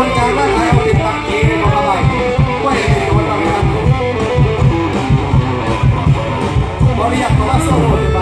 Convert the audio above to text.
คนใาว่าใครปติดบัติดีมาอะไรไม่ได้โดนอะไรบริยากรว่าสู้